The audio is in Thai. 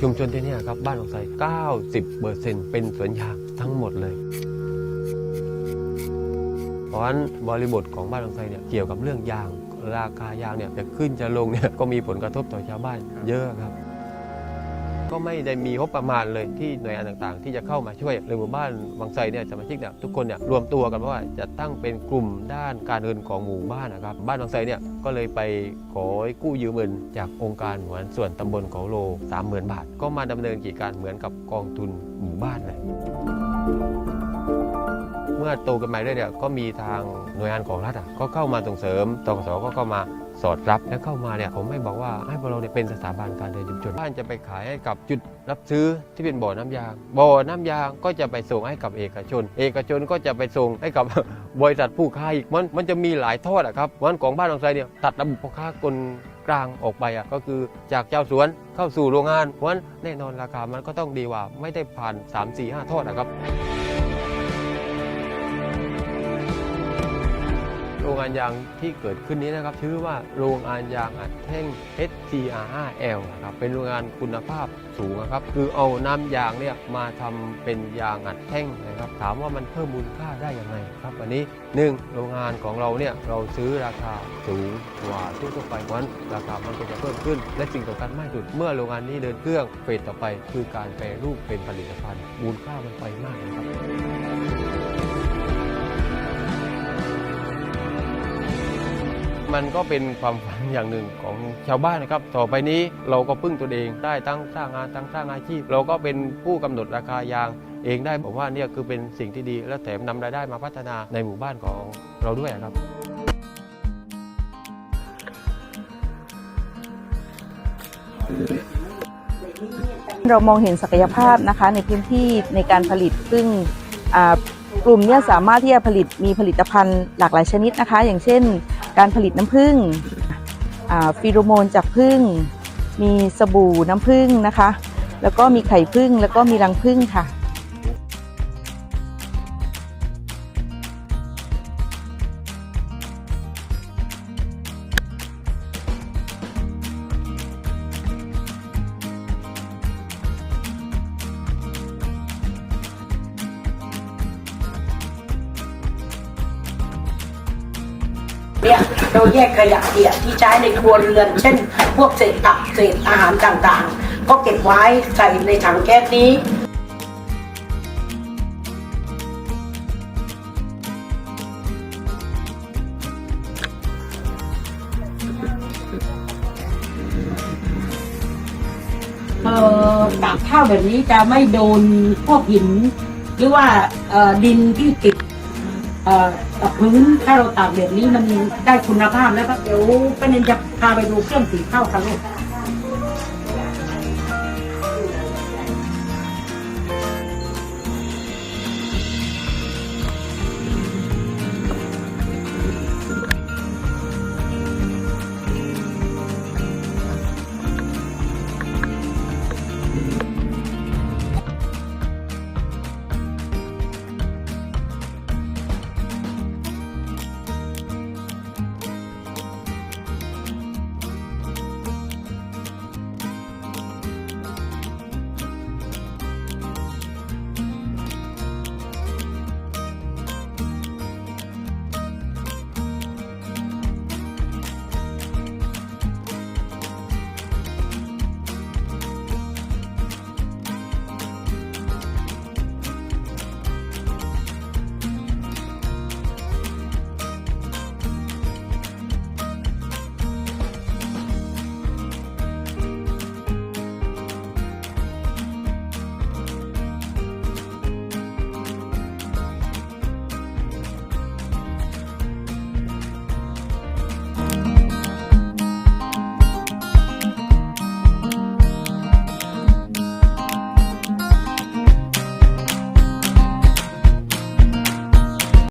ชุมชนที่นี่ครับ บ้านของไซ90เปอร์เซ็นเป็นสวนยางทั้งหมดเลย เพราะฉะนั้นบริบทของบ้านของไซเนี่ยเกี่ยวกับเรื่องยาง ราคายางเนี่ยจะขึ้นจะลงเนี่ยก็มีผลกระทบต่อชาวบ้านเยอะครับ ก็ไม่ได้มีงบประมาณเลยที่หน่วยงานต่างๆ ที่จะเข้ามาช่วยเลยหมู่บ้านบางไทรเนี่ยสมาชิกเนี่ยทุกคนเนี่ยรวมตัวกันว่าจะตั้งเป็นกลุ่มด้านการเงินของหมู่บ้านนะครับบ้านบางไทรเนี่ยก็เลยไปขอกู้ยืมเงินจากองค์การหน่วยส่วนตำบลเขาโล30,000 บาท ก็มาดำเนินกิจการเหมือนกับกองทุนหมู่บ้านเลยเมื่อโตกันมาเรื่อยๆเนี่ยก็มีทางหน่วยงานของรัฐอะก็เข้ามาส่งเสริมตกสก็เข้ามา สอดรับและเข้ามาเนี่ยผมไม่บอกว่าให้พวกเราเนี่ยเป็นสถาบันการเดินชุมชนบ้านจะไปขายให้กับจุดรับซื้อที่เป็นบ่อน้ำยางบ่อน้ำยางก็จะไปส่งให้กับเอกชน เอกชนก็จะไปส่งให้กับบริษัทผู้ค้าอีกมันมันจะมีหลายทอดอะครับวันของบ้านบางไทรเนี่ยตัดระบบพ่อค้ากลกลางออกไปอะก็คือจากเจ้าสวนเข้าสู่โรงงานเพราะฉะนั้นแน่นอนราคามันก็ต้องดีกว่าไม่ได้ผ่าน 3 4 5 ทอดนะครับ งงานยางที่เกิดขึ้นนี้นะครับชื่อว่าโรงงานยางอัดแท่ง HTR5L นะครับเป็นโรงงานคุณภาพสูงนะครับคือเอาน้ำยางเนี่ยมาทำเป็นยางอัดแท่งนะครับถามว่ามันเพิ่มมูลค่าได้ยังไงครับอันนี้หนึ่งโรงงานของเราเนี่ยเราซื้อราคาสูงกว่าทั่วไปเพราะฉะนั้นราคามันก็จะเพิ่มขึ้น และสิ่งสำคัญมากสุดเมื่อโรงงานนี้เดินเครื่องเฟสต่อไป คือการแปรรูปเป็นผลิตภัณฑ์มูลค่ามันไปมากนะครับ มันก็เป็นความฝันอย่างหนึ่งของชาวบ้านนะครับ ต่อไปนี้เราก็พึ่งตัวเองได้ทั้งสร้างงานทั้งสร้างอาชีพ เราก็เป็นผู้กำหนดราคายางเองได้ผมว่าเนี่ยคือเป็นสิ่งที่ดี และแถมนำรายได้มาพัฒนาในหมู่บ้านของเราด้วยครับเรามองเห็นศักยภาพนะคะในพื้นที่ในการผลิตซึ่งกลุ่มเนี้สามารถที่จะผลิตมีผลิตภัณฑ์หลากหลายชนิดนะคะ อย่างเช่น การผลิตน้ำผึ้งฟีโรโมนจากผึ้งมีสบู่น้ำผึ้งนะคะ แล้วก็มีไข่ผึ้งแล้วก็มีรังผึ้งค่ะ เนี่ยเราแยกขยะเปียกที่ใช้ในครัวเรือน เช่น พวกเศษตับเศษอาหารต่างๆ ก็เก็บไว้ใส่ในถังแก๊สนี้เอ่อตากข้าวแบบนี้จะไม่โดนพวกหิน หรือว่าดินที่ติด กับพื้นถ้าเราตากแบบนี้มันได้คุณภาพแล้วก็เดี๋ยวป้าเนนจะพาไปดูเครื่องสีข้าวกันลูก